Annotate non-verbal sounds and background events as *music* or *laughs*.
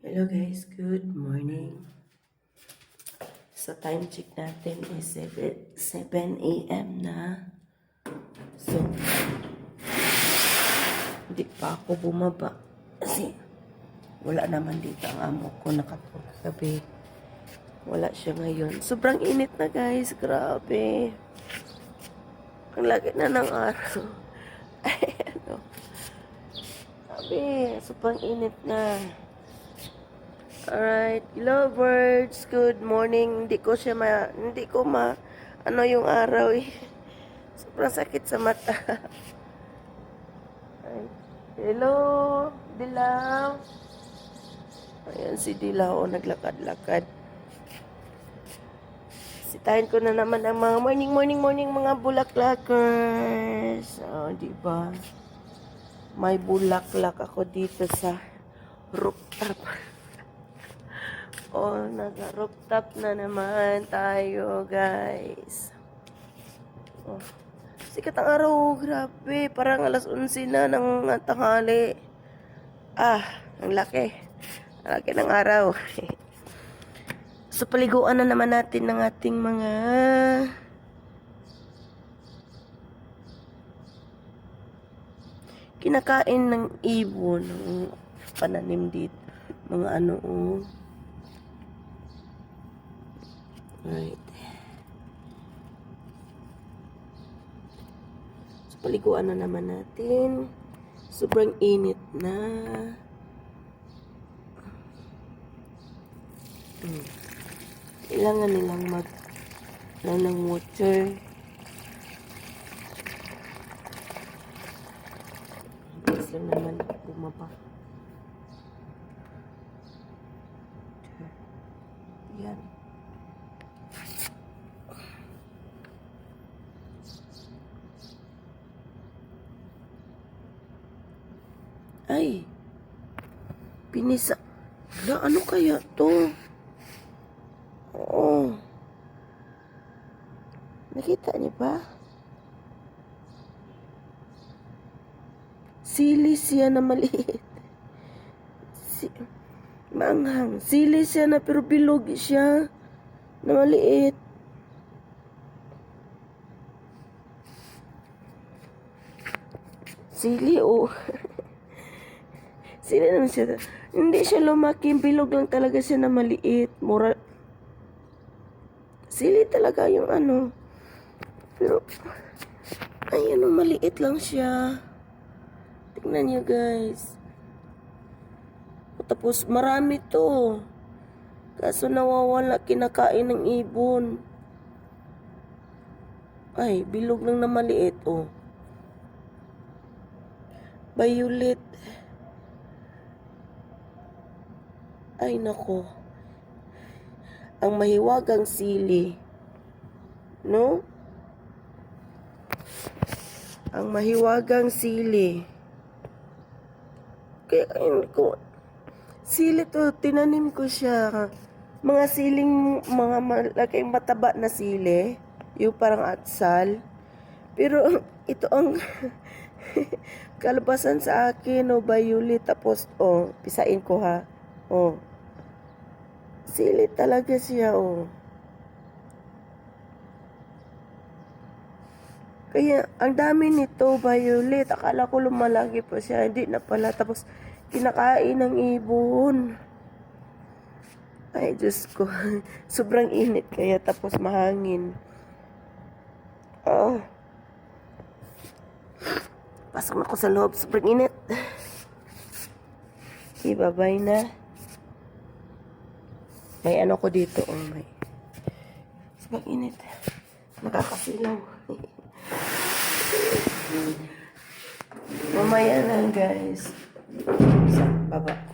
Hello guys, good morning. So time check natin is 7, 7 a.m. na. So, hindi pa ako bumaba. Kasi wala naman dito ang amo ko nakatulog gabi. Wala siya ngayon. Sobrang init na guys, grabe. Ang laki na ng araw. *laughs* Ay, ano. Sabi, sobrang init na. Alright, lovebirds, good morning. Hindi ko siya ma, hindi ko ma, ano yung araw eh. *laughs* Sobrang sakit sa mata. *laughs* Ay, hello, Dilaw. Ayan si Dilaw, oh, naglakad-lakad. Sitahin ko na naman ang mga morning, morning, morning mga bulaklakers. Oh, di ba? May bulaklak ako dito sa rooftop. *laughs* Oh, nag-rooftop na naman tayo, guys. Oh. Sikat ang araw, grabe. Parang alas 11 na ng tanghali. Ah, ang laki. Ang laki ng araw. *laughs* so, paliguan na naman natin ng ating mga... Kinakain ng ibon. ng pananim dito. Mga ano, oh. Right. So, paliguan na naman natin. Sobrang init na. Hmm. Kailangan nilang mag lang ng water. Bilis lang naman bumaba. Yan. Ay. Pinisa. Na ano kaya to? Oo. Nakita niyo ba? Sili siya na maliit. Si Maanghang. Sili siya na pero bilog siya. Na maliit. Sili, oh. *laughs* Sili naman siya. Hindi siya lumaki. Bilog lang talaga siya na maliit. Mura. Sili talaga yung ano. Pero, ay ano, maliit lang siya. Tingnan niyo guys. Tapos marami to. Kaso nawawala kinakain ng ibon. Ay, bilog lang na maliit oh. Violet. Ay nako. Ang mahiwagang sili. No? Ang mahiwagang sili. Kaya ayun ko. Sili to, tinanim ko siya. Mga siling, mga malaking mataba na sili. Yung parang atsal. Pero *laughs* ito ang *laughs* kalabasan sa akin, oh, violet. Tapos, oh, pisain ko ha. Oh. Sili talaga siya, oh. Kaya, ang dami nito, violet. Akala ko lumalaki pa siya. Hindi na pala. Tapos, kinakain ng ibon. Ay, Diyos ko. *laughs* Sobrang init kaya tapos mahangin. Oh. Pasok na ako sa loob. Sobrang init. *laughs* Ibabay na. May ano ko dito. Oh, may. Sobrang init. Nakakasilaw. Mamaya na, guys. Sa baba.